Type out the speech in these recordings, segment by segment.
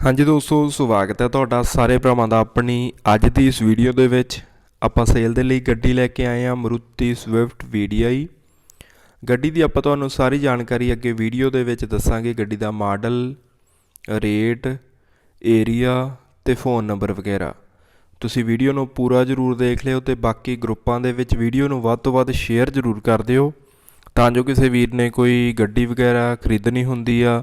ਹਾਂਜੀ ਦੋਸਤੋ, ਸਵਾਗਤ ਹੈ ਤੁਹਾਡਾ ਸਾਰੇ ਭਰਾਵਾਂ ਦਾ ਆਪਣੀ ਅੱਜ ਦੀ ਇਸ ਵੀਡੀਓ ਦੇ ਵਿੱਚ। ਆਪਾਂ ਸੇਲ ਦੇ ਲਈ ਗੱਡੀ ਲੈ ਕੇ ਆਏ ਹਾਂ, ਮਰੂਤੀ ਸਵਿਫਟ VDI ਗੱਡੀ ਦੀ ਆਪਾਂ ਤੁਹਾਨੂੰ ਸਾਰੀ ਜਾਣਕਾਰੀ ਅੱਗੇ ਵੀਡੀਓ ਦੇ ਵਿੱਚ ਦੱਸਾਂਗੇ, ਗੱਡੀ ਦਾ ਮਾਡਲ ਰੇਟ ਏਰੀਆ ਤੇ ਫੋਨ ਨੰਬਰ ਵਗੈਰਾ। ਤੁਸੀਂ ਵੀਡੀਓ ਨੂੰ ਪੂਰਾ ਜ਼ਰੂਰ ਦੇਖ ਲਿਓ ਤੇ ਬਾਕੀ ਗਰੁੱਪਾਂ ਦੇ ਵਿੱਚ ਵੀਡੀਓ ਨੂੰ ਵੱਧ ਤੋਂ ਵੱਧ ਸ਼ੇਅਰ ਜ਼ਰੂਰ ਕਰ ਦਿਓ। ਤਾਂ ਜੋ ਕਿਸੇ ਵੀਰ ਨੇ ਕੋਈ ਗੱਡੀ ਵਗੈਰਾ ਖਰੀਦਣੀ ਹੁੰਦੀ ਆ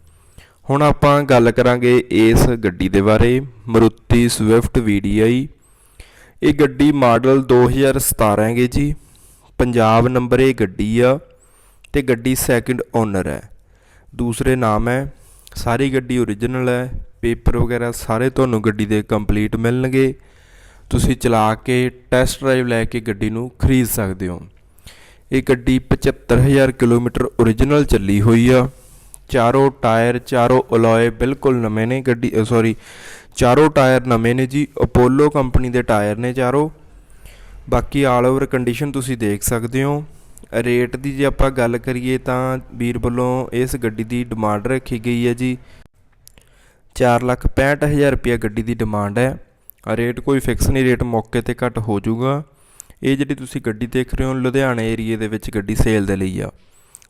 ਹੁਣ ਆਪਾਂ ਗੱਲ ਕਰਾਂਗੇ ਇਸ ਗੱਡੀ ਦੇ ਬਾਰੇ। ਮਰੂਤੀ ਸਵਿਫਟ VDI ਇਹ ਗੱਡੀ ਮਾਡਲ 2017 ਹੈਗੇ ਜੀ। ਪੰਜਾਬ ਨੰਬਰ ਇਹ ਗੱਡੀ ਆ ਤੇ ਗੱਡੀ ਸੈਕਿੰਡ ਓਨਰ ਹੈ। ਦੂਸਰੇ ਨਾਮ ਹੈ, ਸਾਰੀ ਗੱਡੀ ਓਰੀਜਨਲ ਹੈ। ਪੇਪਰ ਵਗੈਰਾ ਸਾਰੇ ਤੁਹਾਨੂੰ ਗੱਡੀ ਦੇ ਕੰਪਲੀਟ ਮਿਲਣਗੇ। ਤੁਸੀਂ ਚਲਾ ਕੇ ਟੈਸਟ ਡਰਾਈਵ ਲੈ ਕੇ ਗੱਡੀ ਨੂੰ ਖਰੀਦ ਸਕਦੇ ਹੋ। ਇਹ ਗੱਡੀ 75000 ਕਿਲੋਮੀਟਰ ਓਰੀਜਨਲ ਚੱਲੀ ਹੋਈ ਆ। ਚਾਰੋਂ ਟਾਇਰ, ਚਾਰੋਂ ਅਲੋਏ ਬਿਲਕੁਲ ਨਵੇਂ ਨੇ ਗੱਡੀ ਸੌਰੀ ਚਾਰੋਂ ਟਾਇਰ ਨਵੇਂ ਨੇ ਜੀ ਅਪੋਲੋ ਕੰਪਨੀ ਦੇ ਟਾਇਰ ਨੇ ਚਾਰੋਂ। ਬਾਕੀ ਆਲ ਓਵਰ ਕੰਡੀਸ਼ਨ ਤੁਸੀਂ ਦੇਖ ਸਕਦੇ ਹੋ। ਰੇਟ ਦੀ ਜੇ ਆਪਾਂ ਗੱਲ ਕਰੀਏ ਤਾਂ ਵੀਰ ਵੱਲੋਂ ਇਸ ਗੱਡੀ ਦੀ ਡਿਮਾਂਡ ਰੱਖੀ ਗਈ ਹੈ ਜੀ। 465000 ਰੁਪਇਆ ਗੱਡੀ ਦੀ ਡਿਮਾਂਡ ਹੈ। ਰੇਟ ਕੋਈ ਫਿਕਸ ਨਹੀਂ ਰੇਟ ਮੌਕੇ ਤੇ ਘੱਟ ਹੋ ਜਾਊਗਾ। ਇਹ ਜਿਹੜੀ ਤੁਸੀਂ ਗੱਡੀ ਦੇਖ ਰਹੇ ਹੋ, ਲੁਧਿਆਣੇ ਏਰੀਏ ਦੇ ਵਿੱਚ ਗੱਡੀ ਸੇਲ ਦੇ ਲਈ ਆ।